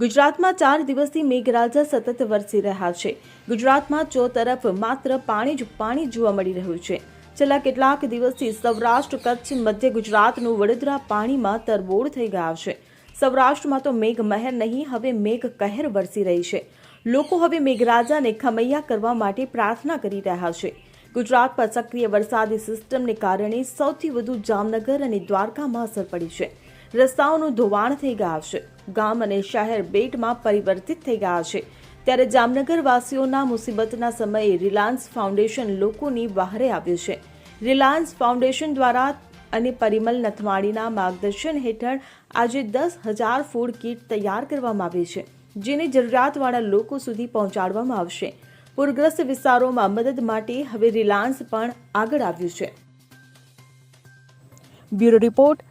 ગુજરાતમાં ચાર દિવસથી મેઘરાજા સતત વરસી રહ્યા છે. ગુજરાતમાં ચો તરફ માત્ર પાણી જ પાણી જોવા મળી રહ્યું છે. છેલ્લા કેટલાક દિવસથી સૌરાષ્ટ્ર, કચ્છ, મધ્ય ગુજરાતનું વડોદરા પાણીમાં તરબોળ થઈ ગયા છે. સૌરાષ્ટ્રમાં તો મેઘ મહેર નહીં, હવે મેઘ કહેર વરસી રહી છે. લોકો હવે મેઘરાજાને ખમૈયા કરવા માટે પ્રાર્થના કરી રહ્યા છે. ગુજરાત પર સક્રિય વરસાદી સિસ્ટમને કારણે સૌથી વધુ જામનગર અને દ્વારકામાં અસર પડી છે. રસ્તાઓનું ધોવાણ થઈ ગયા છે. ગામ અને શહેર બેટમાં પરિવર્તિત થઈ ગયા છે. ત્યારે જામનગર વાસીઓના મુસીબતના સમયે રિલાયન્સ ફાઉન્ડેશન લોકોની વહારે આવ્યું છે. રિલાયન્સ ફાઉન્ડેશન દ્વારા અને પરિમલ નથવાણીના માર્ગદર્શન હેઠળ આજે દસ હજાર ફૂડ કીટ તૈયાર કરવામાં આવી છે, જેને જરૂરિયાતવાળા લોકો સુધી પહોંચાડવામાં આવશે. પૂરગ્રસ્ત વિસ્તારોમાં મદદ માટે હવે રિલાયન્સ પણ આગળ આવ્યું છે. Bureau report